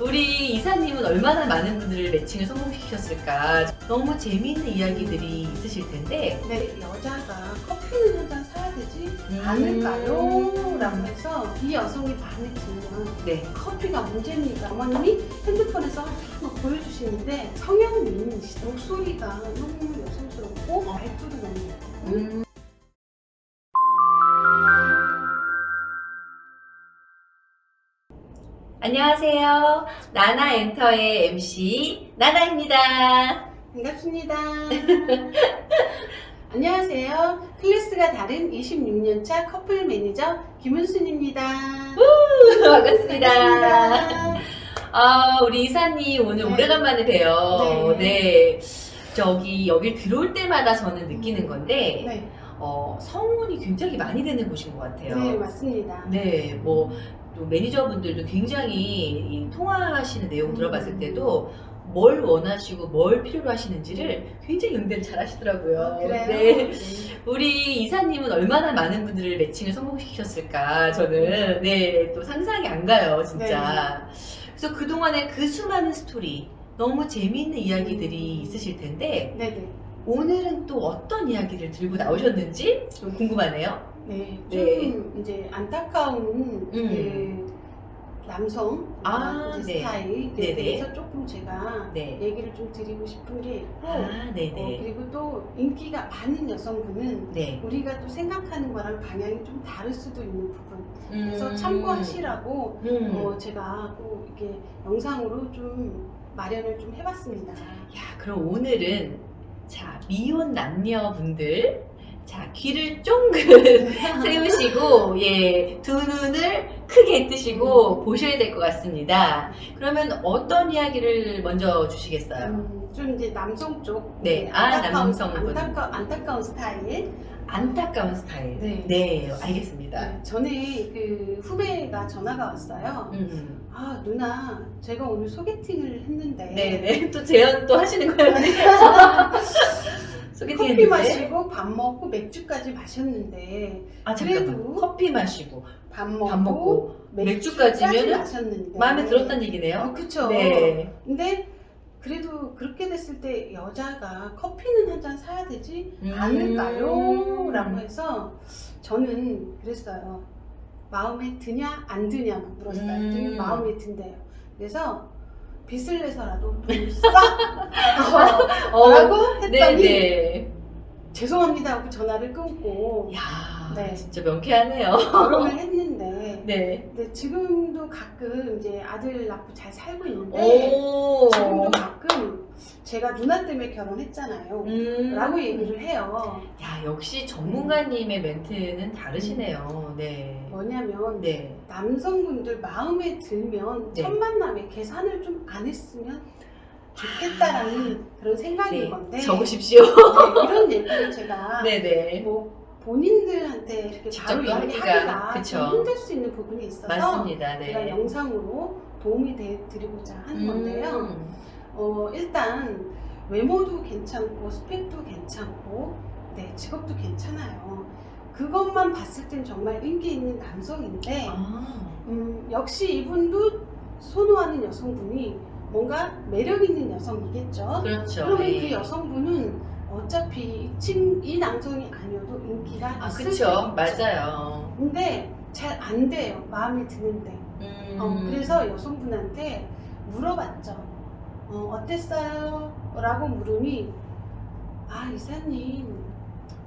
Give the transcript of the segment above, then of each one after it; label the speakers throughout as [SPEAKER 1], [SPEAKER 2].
[SPEAKER 1] 우리 이사님은 얼마나 많은 분들을 매칭을 성공시켰을까. 너무 재미있는 이야기들이 있으실 텐데.
[SPEAKER 2] 네, 여자가 커피는 한잔 사야 되지
[SPEAKER 1] 음.
[SPEAKER 2] 않을까요? 라고 해서 이 여성이 들면
[SPEAKER 1] 네.
[SPEAKER 2] 커피가 문제입니다. 어머님이 핸드폰에서 막 보여주시는데 성향 미인이시다. 목소리가 너무 여성
[SPEAKER 1] 안녕하세요. 나나 엔터의 MC 나나입니다.
[SPEAKER 2] 반갑습니다. 안녕하세요. 클래스가 다른 26년차 커플 매니저 김은순입니다.
[SPEAKER 1] 반갑습니다.
[SPEAKER 2] 반갑습니다.
[SPEAKER 1] 아, 우리 이사님 오늘
[SPEAKER 2] 네.
[SPEAKER 1] 오래간만에 봬요.
[SPEAKER 2] 네.
[SPEAKER 1] 네. 저기 여길 들어올 때마다 저는 느끼는 건데
[SPEAKER 2] 네,
[SPEAKER 1] 어, 성운이 굉장히 많이 되는 곳인 것 같아요.
[SPEAKER 2] 네 맞습니다.
[SPEAKER 1] 네, 뭐, 또 매니저분들도 굉장히 이 통화하시는 내용 들어봤을
[SPEAKER 2] 음.
[SPEAKER 1] 때도 뭘 원하시고 뭘 필요로 하시는지를 굉장히 응대를 잘 하시더라고요.
[SPEAKER 2] 아, 그래요?
[SPEAKER 1] 네.
[SPEAKER 2] 네.
[SPEAKER 1] 우리 이사님은 얼마나 많은 분들을 매칭을 성공시켰을까 저는 네, 또 상상이 안 가요, 진짜. 그래서 그동안의 그 수많은 스토리, 너무 재미있는 이야기들이 있으실 텐데,
[SPEAKER 2] 네 네.
[SPEAKER 1] 오늘은 또 어떤 이야기를 들고 나오셨는지 좀 궁금하네요.
[SPEAKER 2] 네, 좀
[SPEAKER 1] 네.
[SPEAKER 2] 이제 안타까운 그 남성
[SPEAKER 1] 아,
[SPEAKER 2] 이제
[SPEAKER 1] 네.
[SPEAKER 2] 스타일에
[SPEAKER 1] 네네.
[SPEAKER 2] 대해서 조금 제가
[SPEAKER 1] 네.
[SPEAKER 2] 얘기를 좀 드리고 싶은 게 있고
[SPEAKER 1] 아,
[SPEAKER 2] 어,
[SPEAKER 1] 네네.
[SPEAKER 2] 그리고 또 인기가 많은 여성분은
[SPEAKER 1] 네.
[SPEAKER 2] 우리가 또 생각하는 거랑 방향이 좀 다를 수도 있는 부분 그래서
[SPEAKER 1] 음.
[SPEAKER 2] 참고하시라고
[SPEAKER 1] 음.
[SPEAKER 2] 어, 제가 꼭 이렇게 영상으로 좀 마련을 좀 해봤습니다.
[SPEAKER 1] 야, 그럼 오늘은 자 미혼 남녀분들 자 귀를 쫑긋 세우시고 예 두 눈을 크게 뜨시고 보셔야 될 것 같습니다. 그러면 어떤 이야기를 먼저 주시겠어요?
[SPEAKER 2] 음, 좀 이제 남성 쪽
[SPEAKER 1] 네,
[SPEAKER 2] 이제
[SPEAKER 1] 아,
[SPEAKER 2] 안타까운,
[SPEAKER 1] 남성분.
[SPEAKER 2] 안타까, 안타까운 스타일
[SPEAKER 1] 안타까운 스타일.
[SPEAKER 2] 네.
[SPEAKER 1] 네, 알겠습니다.
[SPEAKER 2] 네, 전에 그 후배가 전화가 왔어요.
[SPEAKER 1] 음.
[SPEAKER 2] 아 누나 제가 오늘 소개팅을 했는데
[SPEAKER 1] 네네. 또 재연 또 하시는 거예요? 소개팅
[SPEAKER 2] 커피? 마시고 밥 먹고 맥주까지 마셨는데
[SPEAKER 1] 아, 잠깐만.
[SPEAKER 2] 그래도
[SPEAKER 1] 커피 마시고
[SPEAKER 2] 밥 먹고,
[SPEAKER 1] 밥 먹고
[SPEAKER 2] 맥주까지 마셨는데
[SPEAKER 1] 마음에 들었다는 얘기네요.
[SPEAKER 2] 어, 그쵸.
[SPEAKER 1] 네.
[SPEAKER 2] 근데 그래도 그렇게 됐을 때 여자가 커피는 한 잔 사야 되지
[SPEAKER 1] 음.
[SPEAKER 2] 않을까요? 라고 해서 저는 그랬어요. 마음에 드냐 안 드냐만 물었어요.
[SPEAKER 1] 음.
[SPEAKER 2] 마음에 든대요. 그래서 빚을 내서라도 돈을 써!
[SPEAKER 1] 어,
[SPEAKER 2] 라고 했더니
[SPEAKER 1] 네네.
[SPEAKER 2] 죄송합니다 하고 전화를 끊고
[SPEAKER 1] 야,
[SPEAKER 2] 네.
[SPEAKER 1] 진짜 명쾌하네요.
[SPEAKER 2] 결혼을 했는데
[SPEAKER 1] 네.
[SPEAKER 2] 근데 지금도 가끔 이제 아들 낳고 잘 살고 있는데
[SPEAKER 1] 오.
[SPEAKER 2] 지금도 가끔 제가 누나 때문에 결혼했잖아요.
[SPEAKER 1] 음.
[SPEAKER 2] 라고 얘기를 해요.
[SPEAKER 1] 야, 역시 전문가님의 멘트는 다르시네요. 네.
[SPEAKER 2] 뭐냐면
[SPEAKER 1] 네.
[SPEAKER 2] 남성분들 마음에 들면
[SPEAKER 1] 네.
[SPEAKER 2] 첫 만남에 계산을 좀 안 했으면 좋겠다라는 그런 생각인
[SPEAKER 1] 네.
[SPEAKER 2] 건데
[SPEAKER 1] 적으십시오.
[SPEAKER 2] 네, 이런 얘기를 제가
[SPEAKER 1] 네네.
[SPEAKER 2] 뭐 본인들한테 이렇게
[SPEAKER 1] 직접
[SPEAKER 2] 바로
[SPEAKER 1] 또
[SPEAKER 2] 얘기하기가
[SPEAKER 1] 하기가, 그쵸.
[SPEAKER 2] 좀 힘들 수 있는 부분이 있어서
[SPEAKER 1] 맞습니다.
[SPEAKER 2] 제가
[SPEAKER 1] 네.
[SPEAKER 2] 영상으로 도움이 돼 드리고자 하는 건데요.
[SPEAKER 1] 음.
[SPEAKER 2] 어, 일단 외모도 괜찮고 스펙도 괜찮고 네, 직업도 괜찮아요. 그것만 봤을 땐 정말 인기 있는 남성인데
[SPEAKER 1] 아.
[SPEAKER 2] 음, 역시 이분도 선호하는 여성분이 뭔가 매력 있는 여성이겠죠.
[SPEAKER 1] 그렇죠.
[SPEAKER 2] 그러면
[SPEAKER 1] 네.
[SPEAKER 2] 그 여성분은 어차피 이, 친, 이 남성이 아니어도 인기가
[SPEAKER 1] 아,
[SPEAKER 2] 있을
[SPEAKER 1] 그쵸.
[SPEAKER 2] 수 있죠.
[SPEAKER 1] 맞아요.
[SPEAKER 2] 근데 잘 안 돼요. 마음에 드는데.
[SPEAKER 1] 음.
[SPEAKER 2] 어, 그래서 여성분한테 물어봤죠. 어, 어땠어요? 라고 물으니, 아, 이사님,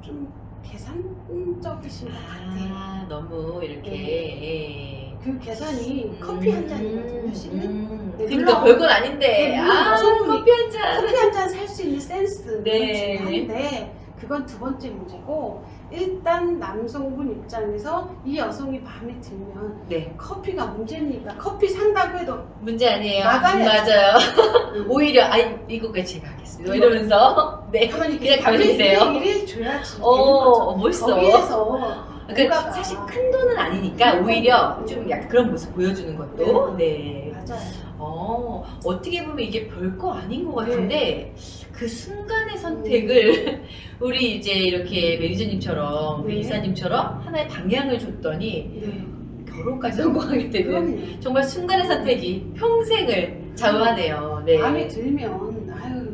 [SPEAKER 2] 좀 계산적이신 것 같아요.
[SPEAKER 1] 아, 너무 이렇게. 예.
[SPEAKER 2] 그 계산이 커피 한 잔이거든요, 실은.
[SPEAKER 1] 음.
[SPEAKER 2] 네,
[SPEAKER 1] 그러니까
[SPEAKER 2] 물론-
[SPEAKER 1] 별건 아닌데.
[SPEAKER 2] 네, 물론
[SPEAKER 1] 아, 커피 한 잔.
[SPEAKER 2] 커피 한 잔 살 수 있는 센스
[SPEAKER 1] 네.
[SPEAKER 2] 는 중요한데 그건 두 번째 문제고 일단 남성분 입장에서 이 여성이 마음에 들면
[SPEAKER 1] 네.
[SPEAKER 2] 커피가 문제입니까? 커피 산다고 해도
[SPEAKER 1] 문제 아니에요.
[SPEAKER 2] 나가야죠.
[SPEAKER 1] 맞아요. 오히려 아 이것까지 제가 하겠습니다. 이러면서 네
[SPEAKER 2] 가만히
[SPEAKER 1] 그냥 가만히 계세요.
[SPEAKER 2] 이래 줘야지 되는
[SPEAKER 1] 어
[SPEAKER 2] 거죠.
[SPEAKER 1] 멋있어.
[SPEAKER 2] 거기에서
[SPEAKER 1] 그러니까
[SPEAKER 2] 뭔가가-
[SPEAKER 1] 사실 큰 돈은 아니니까 오히려 좀 약간 그런 모습 보여주는 것도 네.
[SPEAKER 2] 맞아요.
[SPEAKER 1] 어 어떻게 보면 이게 별거 아닌 것
[SPEAKER 2] 네.
[SPEAKER 1] 같은데 그 순간의 선택을 우리 이제 이렇게 매니저님처럼
[SPEAKER 2] 네.
[SPEAKER 1] 이사님처럼 하나의 방향을 줬더니
[SPEAKER 2] 네.
[SPEAKER 1] 결혼까지 성공하게 되는
[SPEAKER 2] 그럼요.
[SPEAKER 1] 정말 순간의 선택이 평생을 좌우하네요. 네.
[SPEAKER 2] 마음에 들면 아유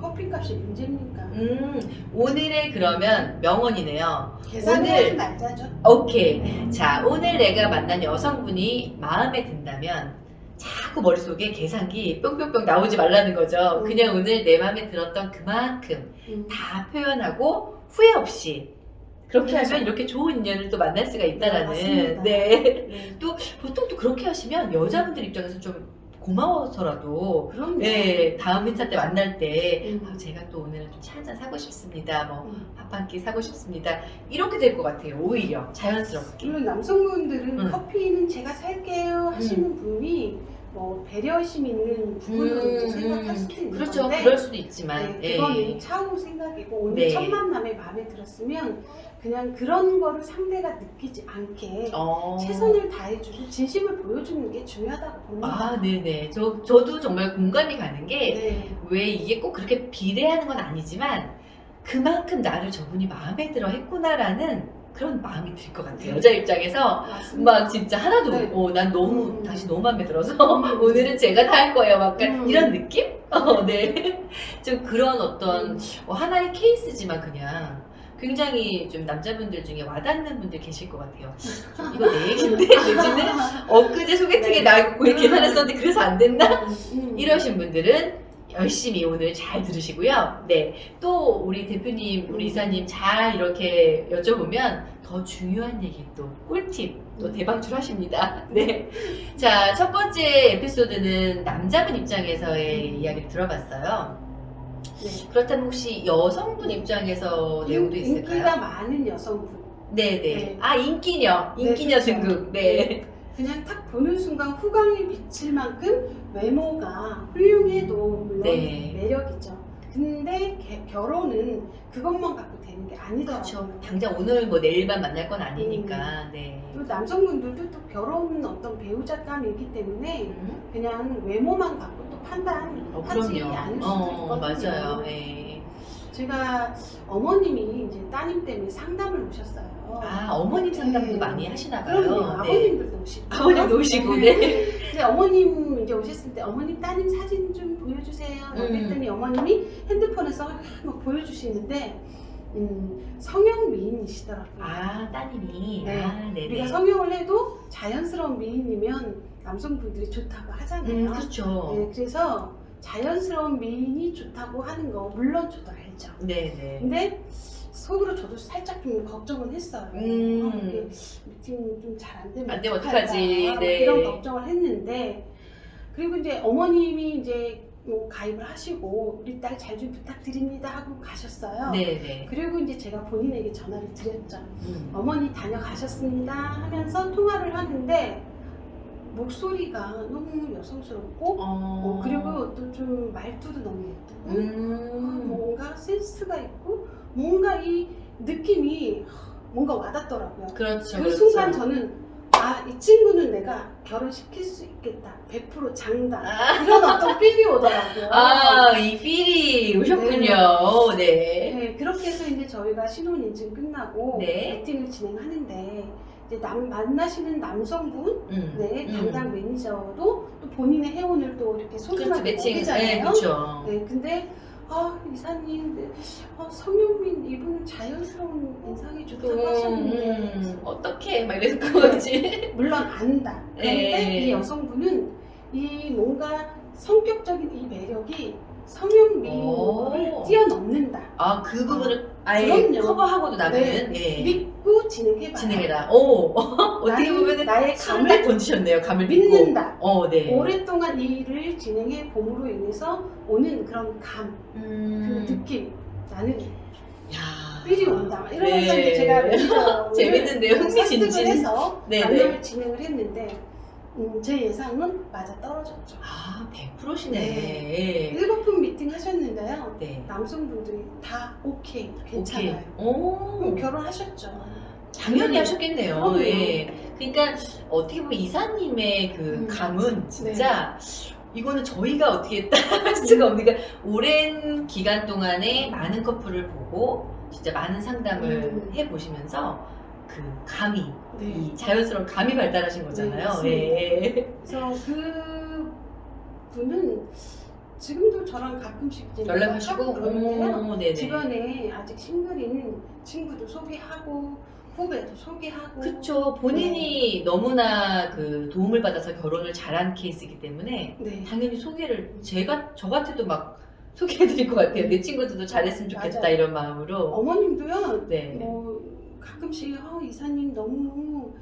[SPEAKER 2] 커피값이 문제입니까?
[SPEAKER 1] 음, 오늘의 그러면 명언이네요.
[SPEAKER 2] 계산을
[SPEAKER 1] 오늘-
[SPEAKER 2] 말자죠.
[SPEAKER 1] 오케이. 자, 오늘 내가 만난 여성분이 마음에 든다면 자꾸 머릿속에 계산기 뿅뿅뿅 나오지 말라는 거죠.
[SPEAKER 2] 음.
[SPEAKER 1] 그냥 오늘 내 마음에 들었던 그만큼
[SPEAKER 2] 음.
[SPEAKER 1] 다 표현하고 후회 없이 그렇게
[SPEAKER 2] 그렇죠.
[SPEAKER 1] 하면 이렇게 좋은 인연을 또 만날 수가 있다라는. 네.
[SPEAKER 2] 네.
[SPEAKER 1] 보통 또 그렇게 하시면 여자분들 입장에서 좀 고마워서라도
[SPEAKER 2] 그럼요.
[SPEAKER 1] 네, 다음 회차 때 만날 때
[SPEAKER 2] 음.
[SPEAKER 1] 아, 제가 또 오늘은 좀 차 한잔 사고 싶습니다. 뭐
[SPEAKER 2] 음.
[SPEAKER 1] 밥한끼 사고 싶습니다. 이렇게 될 것 같아요. 오히려 자연스럽게.
[SPEAKER 2] 물론 남성분들은
[SPEAKER 1] 음.
[SPEAKER 2] 커피는 제가 살게요 하시는 분이 뭐 배려심 있는 부분으로 이제 생각할 수도 있는
[SPEAKER 1] 그렇죠.
[SPEAKER 2] 건데
[SPEAKER 1] 그럴 수도 있지만.
[SPEAKER 2] 네,
[SPEAKER 1] 예.
[SPEAKER 2] 그거는 차후 생각이고 오늘
[SPEAKER 1] 네.
[SPEAKER 2] 첫 만남에 마음에 들었으면 그냥 그런 거를 상대가 느끼지 않게
[SPEAKER 1] 어.
[SPEAKER 2] 최선을 다해주고 진심을 보여주는 게 중요하다고 봅니다.
[SPEAKER 1] 아, 네네. 저, 저도 정말 공감이 가는 게,
[SPEAKER 2] 네.
[SPEAKER 1] 왜 이게 꼭 그렇게 비례하는 건 아니지만, 그만큼 나를 저분이 마음에 들어 했구나라는 그런 마음이 들 것 같아요. 여자 입장에서.
[SPEAKER 2] 맞습니다.
[SPEAKER 1] 막 진짜 하나도,
[SPEAKER 2] 네.
[SPEAKER 1] 어, 난 너무,
[SPEAKER 2] 음.
[SPEAKER 1] 당신 너무 마음에 들어서,
[SPEAKER 2] 음.
[SPEAKER 1] 오늘은 제가 다 할 거예요. 막
[SPEAKER 2] 음.
[SPEAKER 1] 이런 느낌? 어, 네. 좀 그런 어떤,
[SPEAKER 2] 음.
[SPEAKER 1] 어, 하나의 케이스지만 그냥, 굉장히 좀 남자분들 중에 와닿는 분들 계실 것 같아요. 좀 이거 내 얘기인데, 내지는 엊그제 소개팅에
[SPEAKER 2] 네.
[SPEAKER 1] 나 고이 계산했었는데 그래서 안 됐나?
[SPEAKER 2] 음.
[SPEAKER 1] 이러신 분들은 열심히 오늘 잘 들으시고요. 네. 또 우리 대표님, 우리
[SPEAKER 2] 음.
[SPEAKER 1] 이사님 잘 이렇게 여쭤보면 더 중요한 얘기 또 꿀팁 또
[SPEAKER 2] 음.
[SPEAKER 1] 대방출 하십니다. 네. 자, 첫 번째 에피소드는 남자분 입장에서의
[SPEAKER 2] 음.
[SPEAKER 1] 이야기를 들어봤어요.
[SPEAKER 2] 네.
[SPEAKER 1] 그렇다면 혹시 여성분 입장에서 내용도
[SPEAKER 2] 인기가
[SPEAKER 1] 있을까요?
[SPEAKER 2] 많은 여성분
[SPEAKER 1] 네네.
[SPEAKER 2] 네.
[SPEAKER 1] 아, 인기녀. 인기녀
[SPEAKER 2] 그렇죠.
[SPEAKER 1] 등급. 네.
[SPEAKER 2] 그냥 딱 보는 순간 후광이 비칠 만큼 외모가 훌륭해도 물론
[SPEAKER 1] 네.
[SPEAKER 2] 매력이죠. 근데 개- 결혼은 그것만 갖고 되는 게 아니더라고요.
[SPEAKER 1] 그렇죠. 당장 오늘 뭐 내일만 만날 건 아니니까. 네.
[SPEAKER 2] 또 남성분들도 또 결혼은 어떤 배우자감이 있기 때문에
[SPEAKER 1] 음.
[SPEAKER 2] 그냥 외모만 갖고 또
[SPEAKER 1] 어,
[SPEAKER 2] 판단하지
[SPEAKER 1] 그럼요.
[SPEAKER 2] 않을 수도
[SPEAKER 1] 어,
[SPEAKER 2] 있거든요.
[SPEAKER 1] 맞아요. 네.
[SPEAKER 2] 제가 어머님이 이제 따님 때문에 상담을 오셨어요.
[SPEAKER 1] 아, 어머님 상담도
[SPEAKER 2] 네.
[SPEAKER 1] 많이 하시나 봐요.
[SPEAKER 2] 그럼요.
[SPEAKER 1] 네.
[SPEAKER 2] 아버님들도 오시고.
[SPEAKER 1] 아버님도 오시고, 네.
[SPEAKER 2] 이제 어머님 이제 오셨을 때 어머님 따님 사진 좀 보여주세요.
[SPEAKER 1] 음.
[SPEAKER 2] 그랬더니 어머님이 핸드폰에서 막 보여주시는데 음, 성형 미인이시더라고요.
[SPEAKER 1] 아, 따님이.
[SPEAKER 2] 네.
[SPEAKER 1] 아, 네네.
[SPEAKER 2] 우리가 성형을 해도 자연스러운 미인이면 남성분들이 좋다고 하잖아요.
[SPEAKER 1] 음, 그렇죠.
[SPEAKER 2] 네, 그래서 자연스러운 미인이 좋다고 하는 거 물론 저도 알죠.
[SPEAKER 1] 네네.
[SPEAKER 2] 근데 속으로 저도 살짝 좀 걱정은 했어요.
[SPEAKER 1] 음.
[SPEAKER 2] 어, 이게 미팅 좀 잘 안 되면
[SPEAKER 1] 안 되면? 어떡하지? 네.
[SPEAKER 2] 이런 걱정을 했는데 그리고 이제 어머님이 이제 뭐 가입을 하시고 우리 딸 잘 좀 부탁드립니다 하고 가셨어요.
[SPEAKER 1] 네네.
[SPEAKER 2] 그리고 이제 제가 본인에게 전화를 드렸죠.
[SPEAKER 1] 음.
[SPEAKER 2] 어머니 다녀가셨습니다 하면서 통화를 하는데 목소리가 너무 여성스럽고
[SPEAKER 1] 어.
[SPEAKER 2] 어, 그리고 또 좀 말투도 너무 예쁘고 어,
[SPEAKER 1] 음.
[SPEAKER 2] 뭔가 센스가 있고 뭔가 이 느낌이 뭔가 와닿더라고요.
[SPEAKER 1] 그렇죠.
[SPEAKER 2] 그
[SPEAKER 1] 그렇죠.
[SPEAKER 2] 순간 저는 아 이 친구는 내가 결혼시킬 수 있겠다. 100% 장담.
[SPEAKER 1] 아,
[SPEAKER 2] 이런 어떤 필이 오더라고요.
[SPEAKER 1] 아, 이 필이 오셨군요. 네.
[SPEAKER 2] 네, 그렇게 해서 이제 저희가 신혼 인증 끝나고
[SPEAKER 1] 네.
[SPEAKER 2] 미팅을 진행하는데 이제 남, 만나시는 남성분,
[SPEAKER 1] 음.
[SPEAKER 2] 네,
[SPEAKER 1] 음.
[SPEAKER 2] 담당 매니저도 또 본인의 회원을 또 이렇게. 소중하게
[SPEAKER 1] 매칭. 네,
[SPEAKER 2] 여기잖아요.
[SPEAKER 1] 그렇죠.
[SPEAKER 2] 네, 근데 아 이사님, 네, 아, 성현민 이분은 자연스러운 인상이 좋다고 하셨는데
[SPEAKER 1] 음, 어떻게 막 이랬을 거지.
[SPEAKER 2] 물론 안다. 그런데
[SPEAKER 1] 네.
[SPEAKER 2] 이 여성분은 이 뭔가 성격적인 이 매력이
[SPEAKER 1] 오.
[SPEAKER 2] 뛰어넘는다.
[SPEAKER 1] 아, 그 부분을 아예
[SPEAKER 2] 그럼요.
[SPEAKER 1] 커버하고도 나는
[SPEAKER 2] 네.
[SPEAKER 1] 예.
[SPEAKER 2] 믿고 진행해봐.
[SPEAKER 1] 진행해라. 오, 어떻게
[SPEAKER 2] 나는
[SPEAKER 1] 보면은
[SPEAKER 2] 나의
[SPEAKER 1] 감을
[SPEAKER 2] 감을
[SPEAKER 1] 던지셨네요. 감을 믿고.
[SPEAKER 2] 믿는다.
[SPEAKER 1] 어, 네.
[SPEAKER 2] 오랫동안 이 일을 진행해 봄으로 인해서 오는 그런 감, 그
[SPEAKER 1] 음.
[SPEAKER 2] 느낌. 나는
[SPEAKER 1] 야.
[SPEAKER 2] 삘이 온다. 이러면서
[SPEAKER 1] 네.
[SPEAKER 2] 이제 제가 매니저를
[SPEAKER 1] 재밌는데요. 흥미진진.
[SPEAKER 2] 설득을 해서
[SPEAKER 1] 네,
[SPEAKER 2] 만남을
[SPEAKER 1] 네.
[SPEAKER 2] 진행을 했는데 음, 제 예상은 맞아 떨어졌죠.
[SPEAKER 1] 아, 100%시네.
[SPEAKER 2] 일곱 분 미팅 하셨는데요.
[SPEAKER 1] 네.
[SPEAKER 2] 남성분들이 다 오케이, 괜찮아요.
[SPEAKER 1] 오케이. 오.
[SPEAKER 2] 그럼 결혼하셨죠.
[SPEAKER 1] 당연히 하셨겠네요.
[SPEAKER 2] 그럼요.
[SPEAKER 1] 예. 그러니까 어떻게 보면 이사님의 그
[SPEAKER 2] 음.
[SPEAKER 1] 감은 진짜 이거는 저희가 어떻게 따라할 수가 없는 게 오랜 기간 동안에 많은 커플을 보고 진짜 많은 상담을
[SPEAKER 2] 음.
[SPEAKER 1] 해 보시면서 그 감이
[SPEAKER 2] 네.
[SPEAKER 1] 이 자연스러운 감이 발달하신 거잖아요.
[SPEAKER 2] 맞습니다.
[SPEAKER 1] 예.
[SPEAKER 2] 그래서 그 분은 지금도 저랑 가끔씩 이제
[SPEAKER 1] 연락하시고
[SPEAKER 2] 연락하고 그러는데요.
[SPEAKER 1] 오, 네네.
[SPEAKER 2] 주변에 아직 싱글인 친구도 소개하고 후배도 소개하고
[SPEAKER 1] 그쵸. 본인이 너무나 그 도움을 받아서 결혼을 잘한 케이스이기 때문에
[SPEAKER 2] 네.
[SPEAKER 1] 당연히 소개를 제가 저 같아도 막 소개해드릴 것 같아요. 내 친구들도 잘했으면 좋겠다
[SPEAKER 2] 맞아요.
[SPEAKER 1] 이런 마음으로.
[SPEAKER 2] 어머님도요.
[SPEAKER 1] 네.
[SPEAKER 2] 뭐 가끔씩 어, 이사님 너무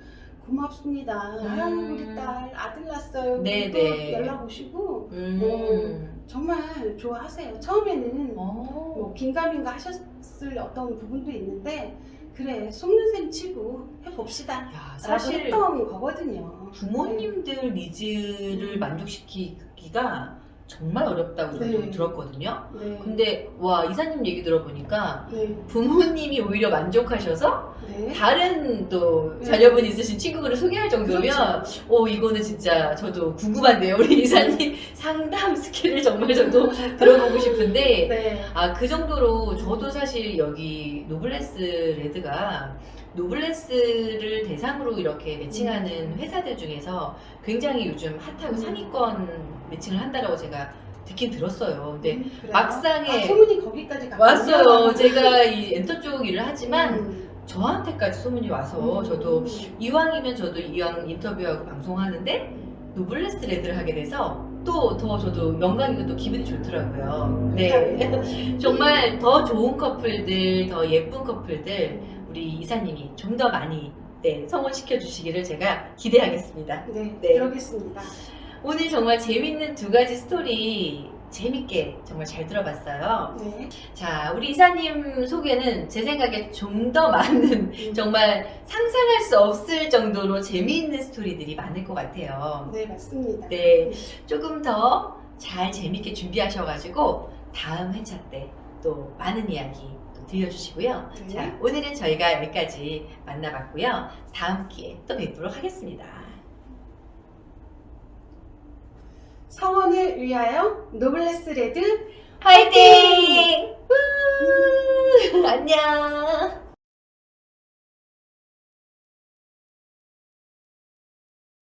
[SPEAKER 2] 고맙습니다.
[SPEAKER 1] 음.
[SPEAKER 2] 우리 딸 아들 낳았어요.
[SPEAKER 1] 네,
[SPEAKER 2] 또
[SPEAKER 1] 네.
[SPEAKER 2] 연락 오시고
[SPEAKER 1] 음.
[SPEAKER 2] 정말 좋아하세요. 처음에는
[SPEAKER 1] 어.
[SPEAKER 2] 뭐 긴가민가 하셨을 어떤 부분도 있는데 그래 속는 셈 치고 해봅시다.
[SPEAKER 1] 야,
[SPEAKER 2] 사실
[SPEAKER 1] 사실
[SPEAKER 2] 했던 거거든요.
[SPEAKER 1] 부모님들 니즈를 만족시키기가 정말 어렵다고
[SPEAKER 2] 네.
[SPEAKER 1] 들었거든요.
[SPEAKER 2] 네.
[SPEAKER 1] 근데 와 이사님 얘기 들어보니까
[SPEAKER 2] 네.
[SPEAKER 1] 부모님이 오히려 만족하셔서
[SPEAKER 2] 네.
[SPEAKER 1] 다른 또
[SPEAKER 2] 네.
[SPEAKER 1] 자녀분 있으신 친구들을 소개할 정도면
[SPEAKER 2] 그렇죠.
[SPEAKER 1] 오 이거는 진짜 저도 궁금한데요 우리 이사님 상담 스킬을 정말 저도 들어보고 싶은데
[SPEAKER 2] 네.
[SPEAKER 1] 아그 정도로 저도 사실 여기 노블레스 레드가 노블레스를 대상으로 이렇게 매칭하는 회사들 중에서 굉장히 요즘 핫하고
[SPEAKER 2] 음.
[SPEAKER 1] 상위권 매칭을 한다라고 제가 듣긴 들었어요. 근데
[SPEAKER 2] 음, 그래요?
[SPEAKER 1] 막상에
[SPEAKER 2] 아, 소문이 거기까지 갔군요.
[SPEAKER 1] 왔어요. 제가 이 엔터 쪽 일을 하지만
[SPEAKER 2] 음.
[SPEAKER 1] 저한테까지 소문이 와서
[SPEAKER 2] 음.
[SPEAKER 1] 저도 이왕이면 저도 이왕 인터뷰하고 방송하는데 노블레스 레드를 하게 돼서 또 더 저도 영광이고 또 기분이 좋더라고요. 네. 정말 더 좋은 커플들, 더 예쁜 커플들 우리 이사님이 좀 더 많이 네, 성원시켜 주시기를 제가 기대하겠습니다.
[SPEAKER 2] 네,
[SPEAKER 1] 네.
[SPEAKER 2] 그러겠습니다.
[SPEAKER 1] 오늘 정말 재밌는 두 가지 스토리 재밌게 정말 잘 들어봤어요.
[SPEAKER 2] 네.
[SPEAKER 1] 자, 우리 이사님 소개는 제 생각에 좀 더 많은 정말 상상할 수 없을 정도로 재미있는 스토리들이 많을 것 같아요.
[SPEAKER 2] 네, 맞습니다.
[SPEAKER 1] 네, 조금 더 잘 재밌게 준비하셔가지고 다음 회차 때 또 많은 이야기 또 들려주시고요.
[SPEAKER 2] 네.
[SPEAKER 1] 자, 오늘은 저희가 여기까지 만나봤고요. 다음 기회에 또 뵙도록 하겠습니다.
[SPEAKER 2] 성원을 위하여 노블레스 레드
[SPEAKER 1] 화이팅! 우! 안녕!